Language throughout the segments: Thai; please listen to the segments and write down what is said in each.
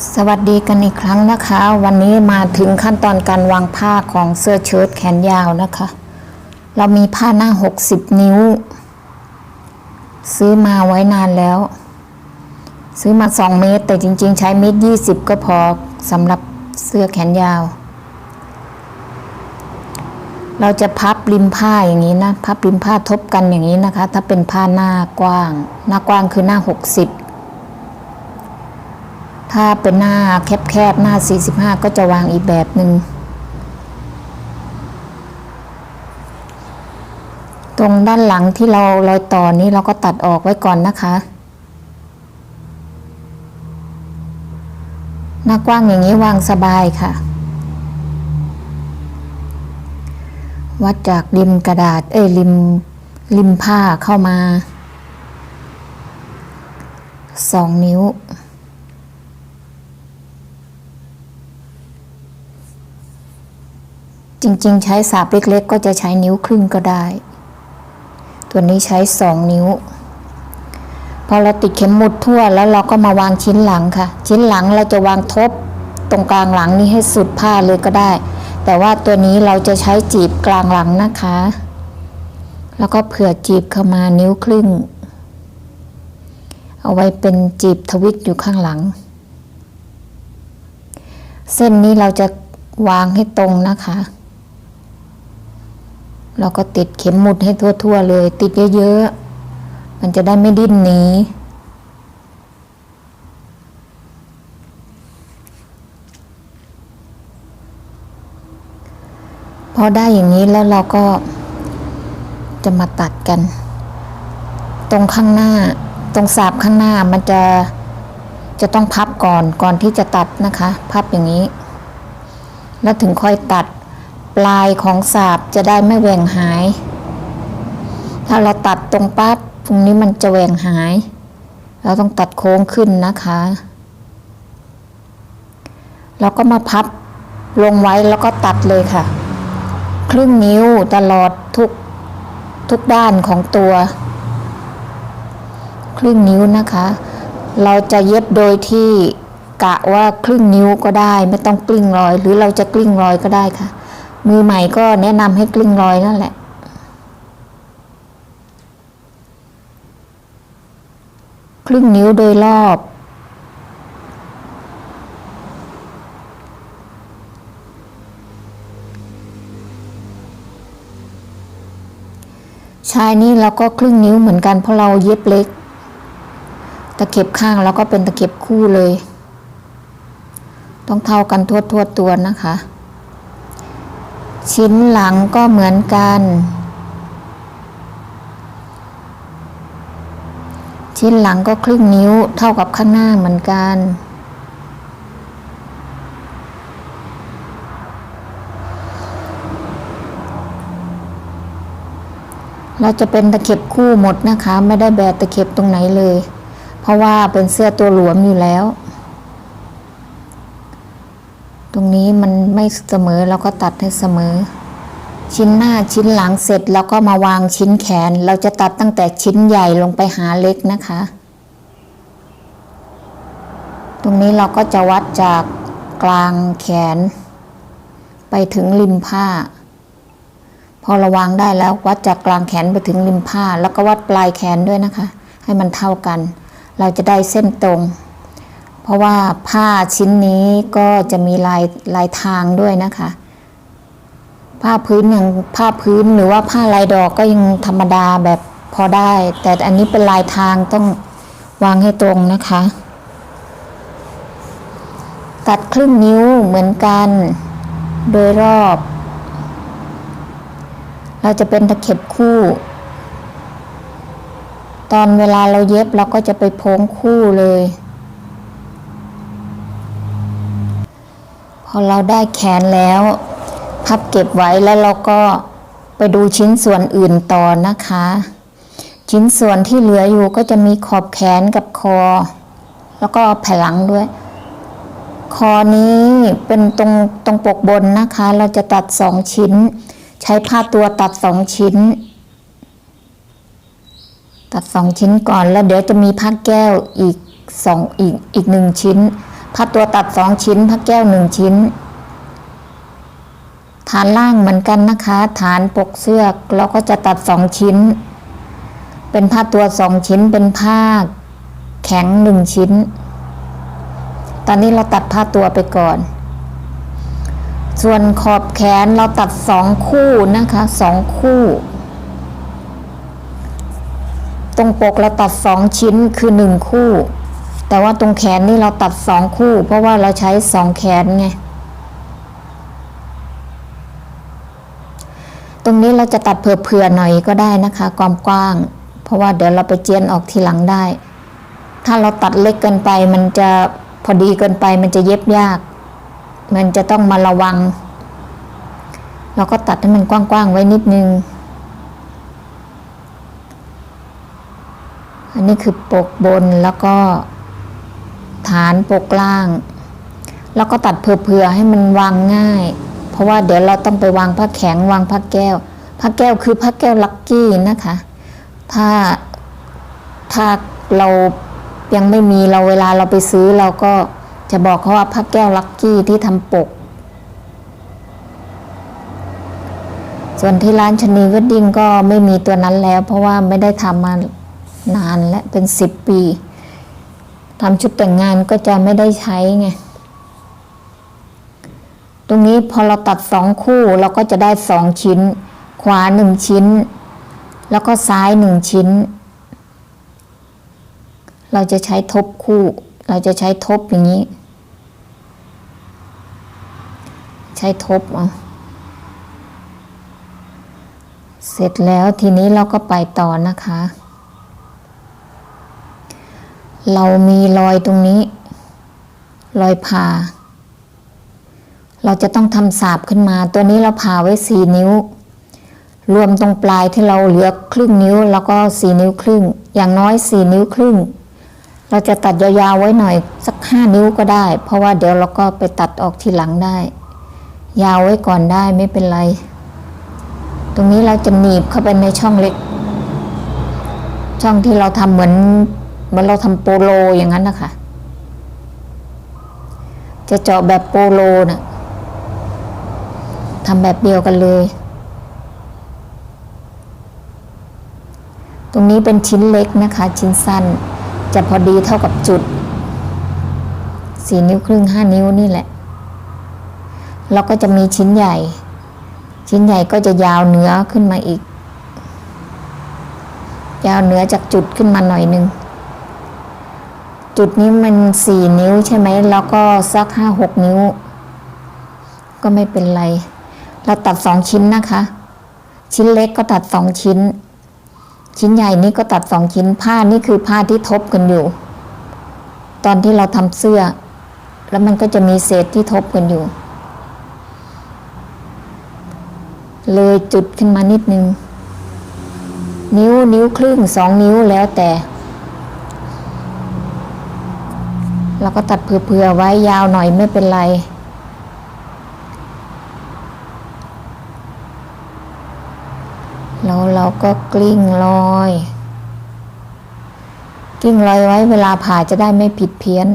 สวัสดีกันอีกครั้งนะคะ วันนี้มาถึงขั้นตอนการวางผ้าของเสื้อเชิ้ตแขนยาวนะคะ เรามีผ้าหน้า 60 นิ้ว ซื้อมาไว้นานแล้ว ซื้อมา 2 เมตร แต่จริง ๆ ใช้เมตร 20 ก็พอสำหรับเสื้อแขนยาว เราจะพับริมผ้าอย่างนี้นะ พับริมผ้าทบกันอย่างนี้นะคะ ถ้าเป็นผ้าหน้ากว้าง หน้ากว้างคือหน้า 60 ถ้าเป็นหน้าแคบๆ หน้า 45 ก็จะวางอีกแบบหนึง่ง ตรงด้านหลังที่เรารอยต่อนี้เราก็ตัดออกไว้ก่อนนะคะ หน้ากว้างอย่างนี้วางสบายค่ะ วัดจากริมกระดาษ เอ้ยริมริมผ้าเข้ามาสองนิ้ว จริงๆ ใช้สาบเล็กๆ ก็จะใช้นิ้วครึ่งก็ได้ ตัวนี้ใช้สองนิ้ว พอเราติดเข็มหมุดทั่วแล้วเราก็มาวางชิ้นหลังค่ะ ชิ้นหลังเราจะวางทบตรงกลางหลังนี้ให้สุดผ้าเลยก็ได้ แต่ว่าตัวนี้เราจะใช้จีบกลางหลังนะคะ แล้วก็เผื่อจีบเข้ามานิ้วครึ่ง เอาไว้เป็นจีบทวิตอยู่ข้างหลัง เส้นนี้เราจะวางให้ตรงนะคะ เราก็ติดเข็มหมุดให้ทั่วๆเลย ติดเยอะๆ มันจะได้ไม่ดิ้นหนีพอได้อย่างนี้แล้วเราก็จะมาตัดกัน ตรงข้างหน้า ตรงสาบข้างหน้ามันจะจะต้องพับก่อนก่อนที่จะตัดนะคะ พับอย่างนี้ แล้วถึงค่อยตัด ปลายของสาบจะได้ไม่แหว่งหาย ถ้าเราตัดตรงปั๊บตรงนี้มันจะแหว่งหาย เราต้องตัดโค้งขึ้นนะคะเราก็มาพับลงไว้แล้วก็ตัดเลยค่ะ ครึ่งนิ้วตลอดทุกทุกด้านของตัว ครึ่งนิ้วนะคะ เราจะเย็บโดยที่กะว่าครึ่งนิ้วก็ได้ ไม่ต้องกลิ้งรอย หรือเราจะกลิ้งรอยก็ได้ค่ะ มือใหม่ก็แนะนำให้กลิ้งรอยนั่นแหละ ครึ่งนิ้วโดยรอบ ชายนี่เราก็ครึ่งนิ้วเหมือนกันเพราะเราเย็บเล็ก ตะเข็บข้างเราก็เป็นตะเข็บคู่เลย ต้องเท่ากันทั่วทั่วตัวนะคะ ชิ้นหลังก็เหมือนกัน ชิ้นหลังก็ครึ่งนิ้วเท่ากับข้างหน้าเหมือนกัน เราจะเป็นตะเข็บคู่หมดนะคะ ไม่ได้แบกตะเข็บตรงไหนเลย เพราะว่าเป็นเสื้อตัวหลวมอยู่แล้ว ตรงนี้มัน ไม่เสมอเราก็ตัดให้เสมอ ชิ้นหน้าชิ้นหลังเสร็จแล้วก็มาวางชิ้นแขน เราจะตัดตั้งแต่ชิ้นใหญ่ลงไปหาเล็กนะคะ ตรงนี้เราก็จะวัดจากกลางแขน ไปถึงริมผ้า พอราวางได้แล้ววัดจากกลางแขนไปถึงริมผ้า แล้วก็วัดปลายแขนด้วยนะคะ ให้มันเท่ากัน เราจะได้เส้นตรง เพราะว่าผ้าชิ้นนี้ก็จะมีลายลายทางด้วยนะคะ ผ้าพื้นอย่างผ้าพื้นหรือว่าผ้าลายดอกก็ยังธรรมดาแบบพอได้ แต่อันนี้เป็นลายทางต้องวางให้ตรงนะคะ ตัดครึ่งนิ้วเหมือนกัน โดยรอบ เราจะเป็นตะเข็บคู่ ตอนเวลาเราเย็บเราก็จะไปโพ้งคู่เลย พอเราได้แขนแล้ว พับเก็บไว้แล้วเราก็ไปดูชิ้นส่วนอื่นต่อนะคะ ชิ้นส่วนที่เหลืออยู่ก็จะมีขอบแขนกับคอ แล้วก็แผ่นหลังด้วย คอนี้เป็นตรงตรงปกบนนะคะ เราจะตัดสองชิ้น ใช้ผ้าตัวตัดสองชิ้น ตัดสองชิ้นก่อนแล้วเดี๋ยวจะมีผ้าแก้วอีกสองอีกอีกหนึ่งชิ้น ผ้าตัวตัดสองชิ้นผ้าแก้วหนึ่งชิ้น ฐานล่างเหมือนกันนะคะ ฐานปกเสื้อเราก็จะตัดสองชิ้น เป็นผ้าตัวสองชิ้นเป็นผ้าแข็งหนึ่งชิ้น ตอนนี้เราตัดผ้าตัวไปก่อน ส่วนขอบแขนเราตัดสองคู่นะคะสองคู่ ตรงปกเราตัดสองชิ้นคือหนึ่งคู่ แต่ว่าตรงแขนนี่เราตัดสองคู่ เพราะว่าเราใช้สองแขนไง ตรงนี้เราจะตัดเผื่อๆหน่อยก็ได้นะคะ ความกว้าง เพราะว่าเดี๋ยวเราไปเจียนออกทีหลังได้ ถ้าเราตัดเล็กเกินไป มันจะพอดีเกินไป มันจะเย็บยาก มันจะต้องมาระวัง เราก็ตัดให้มันกว้างๆไว้นิดนึงอันนี้คือปกบนแล้วก็ ฐานปกล่าง แล้วก็ตัดเผื่อๆให้มันวางง่าย เพราะว่าเดี๋ยวเราต้องไปวางผ้าแข็งวางผ้าแก้วผ้าแก้วคือผ้าแก้วลักกี้นะคะ ถ้าถ้าเรายังไม่มีเราเวลาเราไปซื้อเราก็จะบอกเขาว่าผ้าแก้วลักกี้ที่ทำปก ส่วนที่ร้านชนีวดดิ้งก็ไม่มีตัวนั้นแล้ว เพราะว่าไม่ได้ทำมานานและเป็นสิบปี ทำชุดแต่งงานก็จะไม่ได้ใช้ไง ตรงนี้พอเราตัดสองคู่เราก็จะได้สองชิ้น ขวาหนึ่งชิ้น แล้วก็ซ้ายหนึ่งชิ้น เราจะใช้ทบคู่ เราจะใช้ทบอย่างนี้ ใช้ทบเอาเสร็จแล้วทีนี้เราก็ไปต่อนะคะ เรามีรอยตรงนี้ รอยผ่า เราจะต้องทำสาบขึ้นมา ตัวนี้เราผ่าไว้สี่นิ้ว รวมตรงปลายที่เราเหลือครึ่งนิ้ว แล้วก็สี่นิ้วครึ่ง อย่างน้อยสี่นิ้วครึ่ง เราจะตัดยาวๆไว้หน่อยสักห้านิ้วก็ได้ เพราะว่าเดี๋ยวเราก็ไปตัดออกทีหลังได้ ยาวไว้ก่อนได้ไม่เป็นไร ตรงนี้เราจะหนีบเข้าไปในช่องเล็ก ช่องที่เราทำเหมือน มือนเราทำโปโลอย่างนั้นนะคะ จะเจาะแบบโปโลนะ่ะทำแบบเดียวกันเลย ตรงนี้เป็นชิ้นเล็กนะคะ ชิ้นสั้น จะพอดีเท่ากับจุดสี่นิ้วครึ่งห้านิ้วนี่แหละแล้วก็จะมีชิ้นใหญ่ ชิ้นใหญ่ก็จะยาวเหนือขึ้นมาอีก ยาวเหนือจากจุดขึ้นมาหน่อยนึง จุดนี้มันสี่นิ้วใช่ไหมแล้วก็สักห้าหกนิ้ว ก็ไม่เป็นไร เราตัดสองชิ้นนะคะ ชิ้นเล็กก็ตัดสองชิ้น ชิ้นใหญ่นี่ก็ตัดสองชิ้นผ้านี่คือผ้าที่ทบกันอยู่ ตอนที่เราทำเสื้อ แล้วมันก็จะมีเศษที่ทบกันอยู่ เลยจุดขึ้นมานิดนึง นิ้วนิ้วครึ่งสองนิ้วแล้วแต่ เราก็ตัดเผื่อๆไว้ยาวหน่อยไม่เป็นไร แล้วเราก็กลิ้งรอย กลิ้งรอยไว้เวลาผ่าจะได้ไม่ผิดเพี้ยน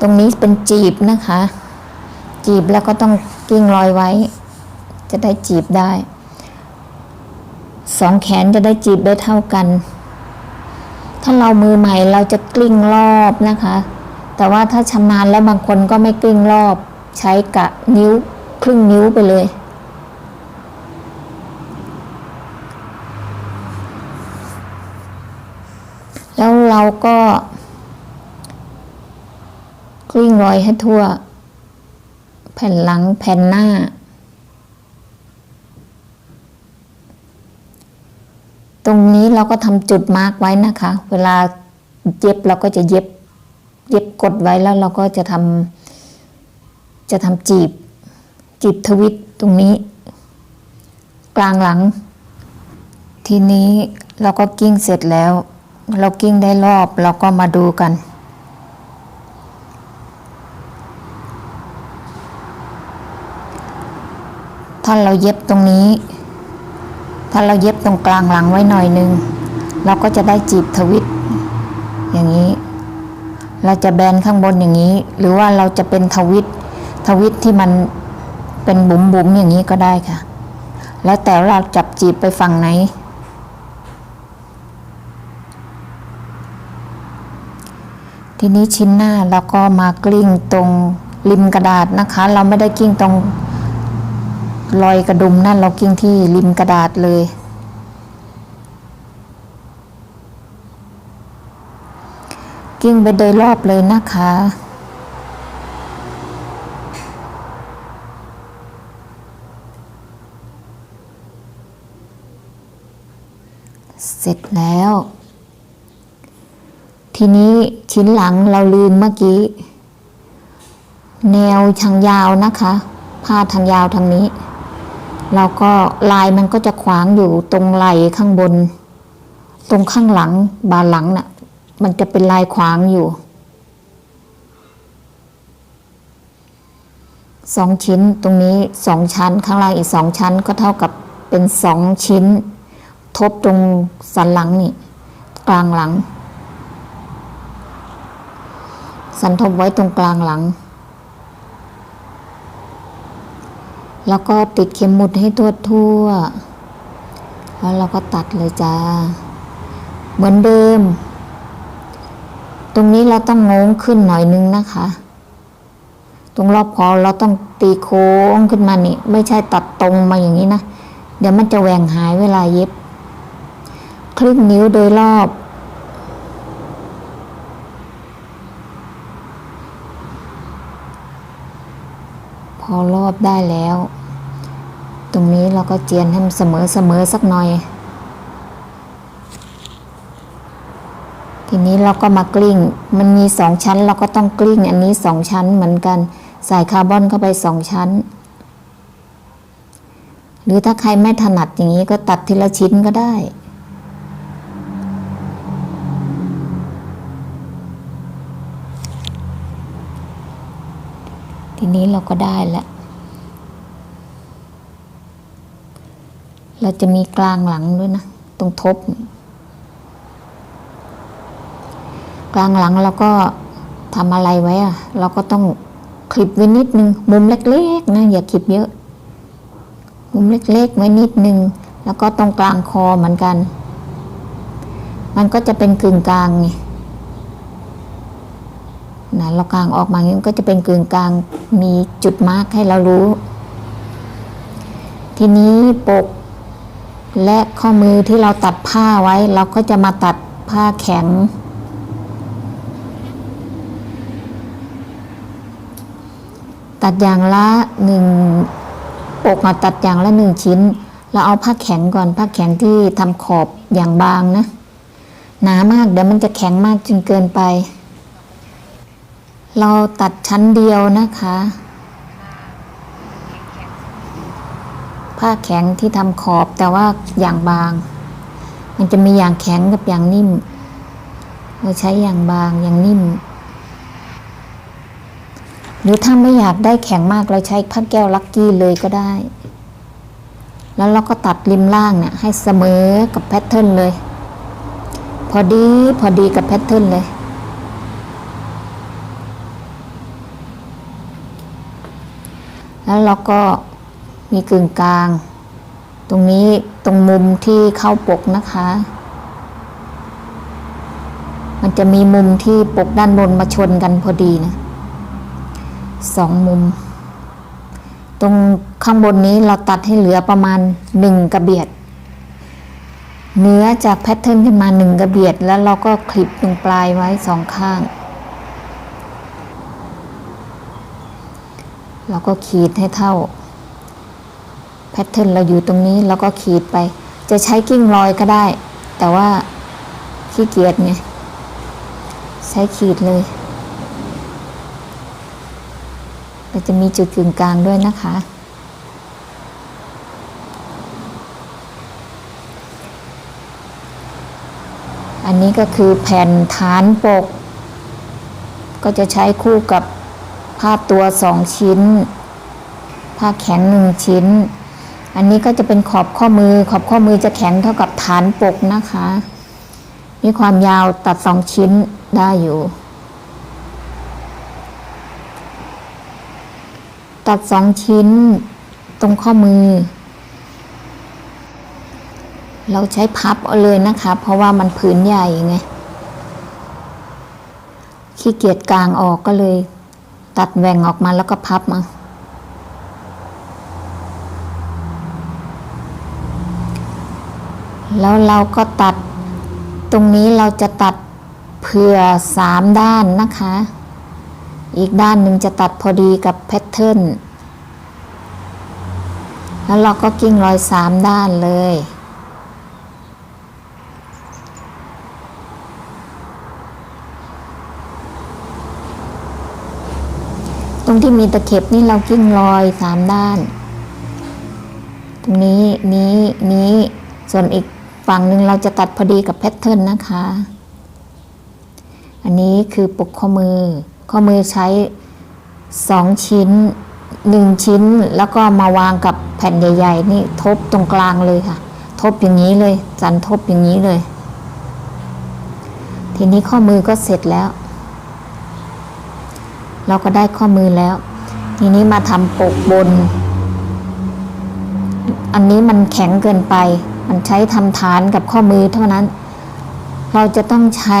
ตรงนี้เป็นจีบนะคะ จีบแล้วก็ต้องกลิ้งรอยไว้ จะได้จีบได้ สองแขนจะได้จีบได้เท่ากัน ถ้าเรามือใหม่เราจะกลิ้งรอบนะคะ แต่ว่าถ้าชำนาญแล้วบางคนก็ไม่กลิ้งรอบ ใช้กะนิ้วครึ่งนิ้วไปเลย แล้วเราก็กลิ้งรอยให้ทั่ว แผ่นหลังแผ่นหน้า ตรงนี้เราก็ทำจุดมาร์กไว้นะคะ เวลาเย็บเราก็จะเย็บ เย็บกดไว้แล้วเราก็จะทำจะทำจีบ จีบทวิตตรงนี้ กลางหลัง ทีนี้เราก็กิ้งเสร็จแล้ว เรากิ้งได้รอบเราก็มาดูกันถ้าเราเย็บตรงนี้ ถ้าเราเย็บตรงกลางหลังไว้หน่อยนึง เราก็จะได้จีบทวิต อย่างนี้ เราจะแบนข้างบนอย่างนี้ หรือว่าเราจะเป็นทวิต ทวิตที่มันเป็นบุ๋มบุ๋มอย่างนี้ก็ได้ค่ะ แล้วแต่เราจับจีบไปฝั่งไหน ทีนี้ชิ้นหน้าเราก็มากลิ้งตรงริมกระดาษนะคะ เราไม่ได้กลิ้งตรง รอยกระดุมนั่นเรากิ้งที่ริมกระดาษเลย กิ้งไปโดยรอบเลยนะคะเสร็จแล้ว ทีนี้ชิ้นหลังเราลืมเมื่อกี้ แนวทางยาวนะคะ ผ้าทางยาวทางนี้ เราก็ลายมันก็จะขวางอยู่ตรงไหล่ข้างบน ตรงข้างหลังบานหลังน่ะ มันจะเป็นลายขวางอยู่สองชิ้นตรงนี้สองชั้นข้างล่างอีกสองชั้นก็เท่ากับเป็นสองชิ้น ทบตรงสันหลังนี่กลางหลัง สันทบไว้ตรงกลางหลัง แล้วก็ติดเข็มหมุดให้ทั่วทั่ว แล้วเราก็ตัดเลยจ้า เหมือนเดิม ตรงนี้เราต้องโง้งขึ้นหน่อยนึงนะคะ ตรงรอบคอเราต้องตีโค้งขึ้นมานี่ ไม่ใช่ตัดตรงมาอย่างนี้นะ เดี๋ยวมันจะแหว่งหายเวลาเย็บ ครึ่งนิ้วโดยรอบ พ อรอบได้แล้ว ตรงนี้เราก็เจียนให้มันเสมอเสมอสักหน่อย ทีนี้เราก็มากลิ้ง มันมีสองชั้นเราก็ต้องกลิ้ง อันนี้สองชั้นเหมือนกัน ใส่คาร์บอนเข้าไปสองชั้น หรือถ้าใครไม่ถนัดอย่างนี้ก็ตัดทีละชิ้นก็ได้ ทีนี้เราก็ได้แล้วเราจะมีกลางหลังด้วยนะ ตรงทบ กลางหลังเราก็ทำอะไรไว้อะเราก็ต้องคลิปไว้นิดนึง มุมเล็กๆนะอย่าคลิปเยอะ มุมเล็กๆไว้นิดนึง แล้วก็ตรงกลางคอเหมือนกัน มันก็จะเป็นกึ่งกลางไง นะเรากลางออกมาอย่างนี้มันก็จะเป็นกึ่งกลางมีจุดมาร์กให้เรารู้ ทีนี้ปกและข้อมือที่เราตัดผ้าไว้ เราก็จะมาตัดผ้าแข็ง ตัดอย่างละหนึ่งปกอะตัดอย่างละหนึ่งชิ้น เราเอาผ้าแข็งก่อนผ้าแข็งที่ทำขอบอย่างบางนะ หนามากเดี๋ยวมันจะแข็งมากจนเกินไป เราตัดชั้นเดียวนะคะ ผ้าแข็งที่ทำขอบแต่ว่าอย่างบาง มันจะมีอย่างแข็งกับอย่างนิ่ม เราใช้อย่างบางอย่างนิ่ม หรือถ้าไม่อยากได้แข็งมากเราใช้ผ้าแก้วลักกี้เลยก็ได้ แล้วเราก็ตัดริมล่างเนี่ยให้เสมอกับแพทเทิร์นเลย พอดีพอดีกับแพทเทิร์นเลย แล้วเราก็มีกึ่งกลาง ตรงนี้ตรงมุมที่เข้าปกนะคะ มันจะมีมุมที่ปกด้านบนมาชนกันพอดีนะสองมุม ตรงข้างบนนี้เราตัดให้เหลือประมาณหนึ่งกระเบียดเนื้อจากแพทเทิร์นขึ้นมาหนึ่งกระเบียด แล้วเราก็คลิปตรงปลายไว้สองข้าง เราก็ขีดให้เท่า แพทเทิร์นเราอยู่ตรงนี้เราก็ขีดไป จะใช้กิ้งรอยก็ได้ แต่ว่าขี้เกียจไงใช้ขีดเลยเราจะมีจุดกึ่งกลางด้วยนะคะ อันนี้ก็คือแผ่นฐานปก ก็จะใช้คู่กับ ผ้าตัวสองชิ้น ผ้าแขนหนึ่งชิ้น อันนี้ก็จะเป็นขอบข้อมือ ขอบข้อมือจะแข็งเท่ากับฐานปกนะคะ มีความยาวตัดสองชิ้นได้อยู่ ตัดสองชิ้นตรงข้อมือ เราใช้พับเอาเลยนะคะ เพราะว่ามันผืนใหญ่ไงขี้เกียจกลางออกก็เลย ตัดแหว่งออกมาแล้วก็พับมา แล้วเราก็ตัดตรงนี้เราจะตัดเผื่อสามด้านนะคะ อีกด้านหนึ่งจะตัดพอดีกับแพทเทิร์น แล้วเราก็กิ้งรอยสามด้านเลย รงที่มีตะเข็บนี่เรากิ้งรอยสามด้าน ตรงนี้นี้นี้ส่วนอีกฝั่งหนึ่งเราจะตัดพอดีกับแพทเทิร์นนะคะ อันนี้คือปกข้อมือ ข้อมือใช้สองชิ้นหนึ่งชิ้นแล้วก็มาวางกับแผ่นใหญ่ ๆ นี่ทบตรงกลางเลยค่ะ ทบอย่างนี้เลย สันทบอย่างนี้เลย ทีนี้ข้อมือก็เสร็จแล้ว เราก็ได้ข้อมือแล้ว ทีนี้มาทำปกบน อันนี้มันแข็งเกินไป มันใช้ทำฐานกับข้อมือเท่านั้น เราจะต้องใช้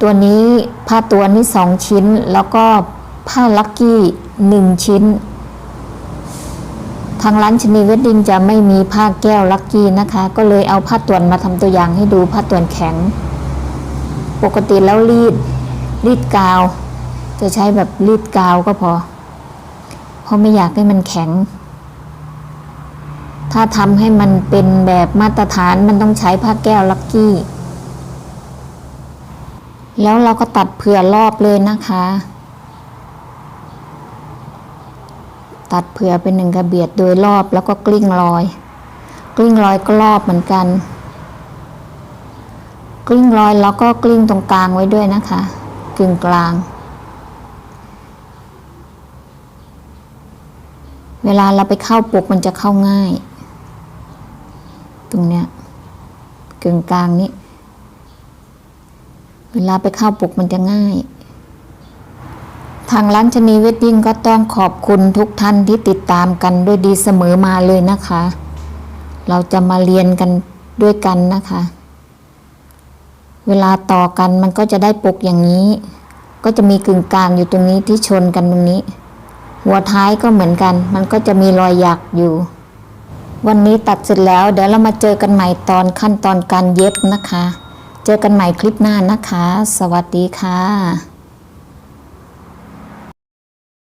ตัวนี้ผ้าตัวนี้สองชิ้น แล้วก็ผ้าลักกี้หนึ่งชิ้น ทางร้านชนีเวดดิ้งจะไม่มีผ้าแก้วลักกี้นะคะ ก็เลยเอาผ้าต่วนมาทำตัวอย่างให้ดูผ้าต่วนแข็ง ปกติแล้วรีด รีดกาว จะใช้แบบรีดกาวก็พอ เพราะไม่อยากให้มันแข็ง ถ้าทำให้มันเป็นแบบมาตรฐานมันต้องใช้ผ้าแก้วลักกี้ แล้วเราก็ตัดเผื่อรอบเลยนะคะ ตัดเผื่อเป็นหนึ่งกระเบียดโดยรอบแล้วก็กลิ้งรอย กลิ้งรอยก็รอบเหมือนกันกลิ้งรอยแล้วก็กลิ้งตรงกลางไว้ด้วยนะคะ กึ่งกลาง เวลาเราไปเข้าปกมันจะเข้าง่าย ตรงเนี้ยกึ่งกลางนี้ เวลาไปเข้าปลุกมันจะง่าย ทางร้านชนีเวดดิ้งก็ต้องขอบคุณทุกท่านที่ติดตามกันด้วยดีเสมอมาเลยนะคะ เราจะมาเรียนกันด้วยกันนะคะ เวลาต่อกันมันก็จะได้ปกอย่างนี้ ก็จะมีกึ่งกลางอยู่ตรงนี้ที่ชนกันตรงนี้ หัวท้ายก็เหมือนกัน มันก็จะมีรอยหยักอยู่ วันนี้ตัดเสร็จแล้วเดี๋ยวเรามาเจอกันใหม่ตอนขั้นตอนการเย็บนะคะ เจอกันใหม่คลิปหน้านะคะ สวัสดีค่ะ